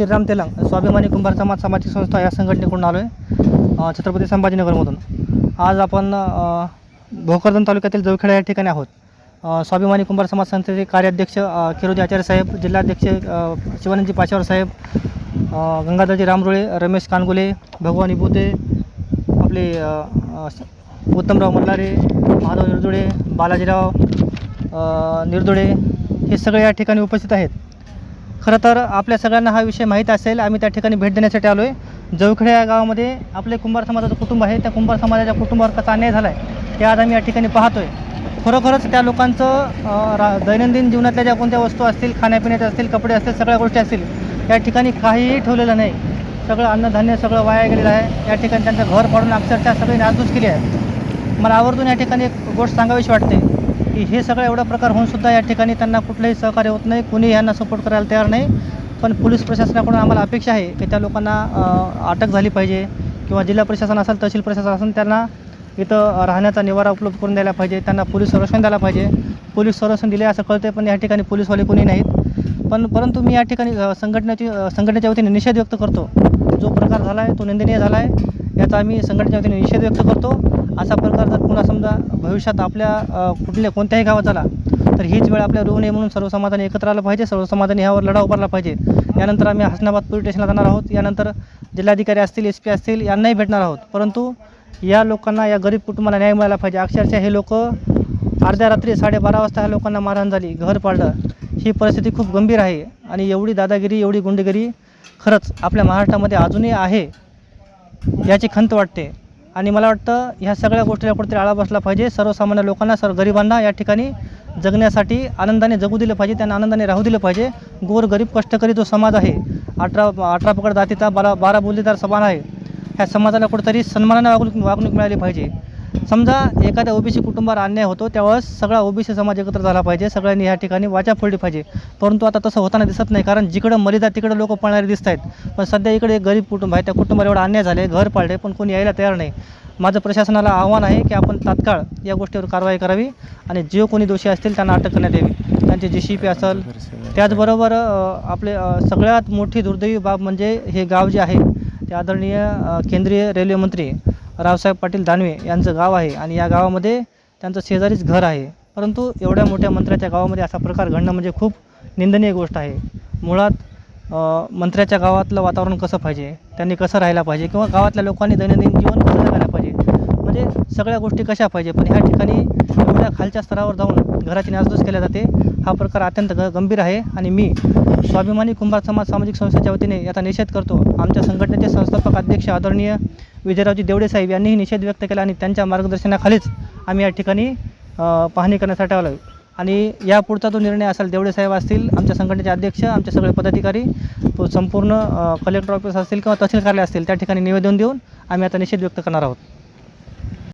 श्रीराम तेलंग स्वाभिमानी कुंभार समाज सामाजिक संस्था या संघटनेकडून आलो आहे छत्रपती संभाजीनगरमधून. आज आपण भोकरदन तालुक्यातील जवखेडा या ठिकाणी आहोत. स्वाभिमानी कुंभार समाज संस्थेचे कार्याध्यक्ष अ, किरोजी आचार्य साहेब जिल्हाध्यक्ष शिवानंदजी पाचावर साहेब गंगाधरजी रामरुळे रमेश कानगुले भगवान इबुते आपले उत्तमराव मल्लारे माधव निर्दुळे बालाजीराव निर्दुळे हे सगळे या ठिकाणी उपस्थित आहेत. खरं तर आपल्या सगळ्यांना हा विषय माहीत असेल. आम्ही त्या ठिकाणी भेट देण्यासाठी आलो आहे जवखेड या गावामध्ये आपले कुंभार समाजाचं कुटुंब आहे. त्या कुंभार समाजाच्या कुटुंबावर कसा अन्याय झाला आहे ते आज आम्ही या ठिकाणी पाहतो आहे खरोखरच त्या लोकांचं रा दैनंदिन जीवनातल्या ज्या कोणत्या वस्तू असतील खाण्यापिण्याच्या असतील कपडे असतील सगळ्या गोष्टी असतील या ठिकाणी काहीही ठेवलेलं नाही. सगळं अन्नधान्य सगळं वाया गेलेलं आहे. या ठिकाणी त्यांचं घर पाडून अक्षरशः सगळी नासधूस केली आहे. मला आवर्जून या ठिकाणी एक गोष्ट सांगावीशी वाटते. की हे सगळं एवढा प्रकार होऊन सुद्धा या ठिकाणी त्यांना कुठलंही सहकार्य होत नाही. कुणी यांना सपोर्ट करायला तयार नाही. पण पोलीस प्रशासनाकडून आम्हाला अपेक्षा आहे की त्या लोकांना अटक झाली पाहिजे किंवा जिल्हा प्रशासन असेल तहसील प्रशासन असेल त्यांना इथं राहण्याचा निवारा उपलब्ध करून द्यायला पाहिजे. त्यांना पोलीस संरक्षण द्यायला पाहिजे. पोलीस संरक्षण दिले असं कळते पण या ठिकाणी पोलीसवाले कोणी नाहीत. पण परंतु मी या ठिकाणी संघटनेची संघटनेच्या वतीने निषेध व्यक्त करतो. जो प्रकार झाला आहे तो निंदनीय झाला आहे याचा आम्ही संघटनेच्या वतीने निषेध व्यक्त करतो. असा प्रकार जर पुन्हा समजा भविष्यात आपल्या कुठल्या कोणत्याही गावात झाला तर हीच वेळ आपल्या येऊ नये म्हणून सर्व समाजाने एकत्र आलं पाहिजे सर्व समाजाने ह्यावर लढा उभारला पाहिजे. यानंतर आम्ही हसनाबाद पोलीस स्टेशनला जाणार आहोत यानंतर जिल्हाधिकारी असतील एस पी असतील यांनाही भेटणार आहोत. परंतु या लोकांना या गरीब कुटुंबाला न्याय मिळाला पाहिजे. अक्षरशः हे लोक अर्ध्या रात्री साडेबारा वाजता ह्या लोकांना मारहाण झाली घर पाडलं. ही परिस्थिती खूप गंभीर आहे आणि एवढी दादागिरी एवढी गुंडगिरी खरंच आपल्या महाराष्ट्रामध्ये अजूनही आहे याची खंत वाटते. आणि मला वाटतं ह्या सगळ्या गोष्टीला कुठेतरी आळा बसला पाहिजे. सर्वसामान्य लोकांना सर्व गरिबांना या ठिकाणी जगण्यासाठी आनंदाने जगू दिलं पाहिजे त्यांना आनंदाने राहू दिलं पाहिजे. गोर गरीब कष्टकरी जो समाज आहे अठरा अठरा पकड दातीचा बारा बारा बोलीदार समान आहे ह्या समाजाला कुठेतरी सन्मानाने वागणूक वागणूक मिळाली पाहिजे. समजा एखाद्या ओबीसी कुटुंबावर अन्याय होतो त्यावेळेस सगळा ओबीसी समाज एकत्र झाला पाहिजे सगळ्यांनी या ठिकाणी वाचा फोडली पाहिजे. परंतु आता तसं होताना दिसत नाही कारण जिकडं मरिदा तिकडं लोक पळणारे दिसत आहेत पण सध्या इकडे एक गरीब कुटुंब आहे त्या कुटुंबाला एवढा अन्याय झाले घर पाळले पण कोणी यायला तयार नाही. माझं प्रशासनाला आव्हान आहे की आपण तात्काळ या गोष्टीवर कारवाई करावी आणि जे कोणी दोषी असतील त्यांना अटक करण्यात यावी. त्यांची जी सी पी असेल त्याचबरोबर आपले सगळ्यात मोठी दुर्दैवी बाब म्हणजे हे गाव जे आहे ते आदरणीय केंद्रीय रेल्वे मंत्री रावसाहेब पाटील दानवे यांचं गाव आहे आणि या गावामध्ये त्यांचं शेजारीच घर आहे. परंतु एवढ्या मोठ्या मंत्र्याच्या गावामध्ये असा प्रकार घडणं म्हणजे खूप निंदनीय गोष्ट आहे. मुळात मंत्र्याच्या गावातलं वातावरण कसं पाहिजे? त्यांनी कसं राहायला पाहिजे? किंवा गावातल्या लोकांनी दैनंदिन जीवन कसं जगायला पाहिजे? म्हणजे सगळ्या गोष्टी कशा पाहिजे? पण ह्या ठिकाणी एवढ्या खालच्या स्तरावर जाऊन घराची नासधूस केल्या जाते. हा प्रकार अत्यंत ग गंभीर आहे आणि मी स्वाभिमानी कुंभार समाज सामाजिक संस्थेच्या वतीने याचा निषेध करतो. आमच्या संघटनेचे संस्थापक अध्यक्ष आदरणीय विजयरावजी देवडे साहेब यांनीही निषेध व्यक्त केला आणि त्यांच्या मार्गदर्शनाखालीच आम्ही या ठिकाणी पाहणी करण्यासाठी आलो आणि आणि यापुढचा जो निर्णय असेल देवडे साहेब असतील आमच्या संघटनेचे अध्यक्ष आमचे सगळे पदाधिकारी संपूर्ण कलेक्टर ऑफिस असतील किंवा तहसील कार्यालय असतील त्या ठिकाणी निवेदन देऊन आम्ही आता निषेध व्यक्त करणार आहोत.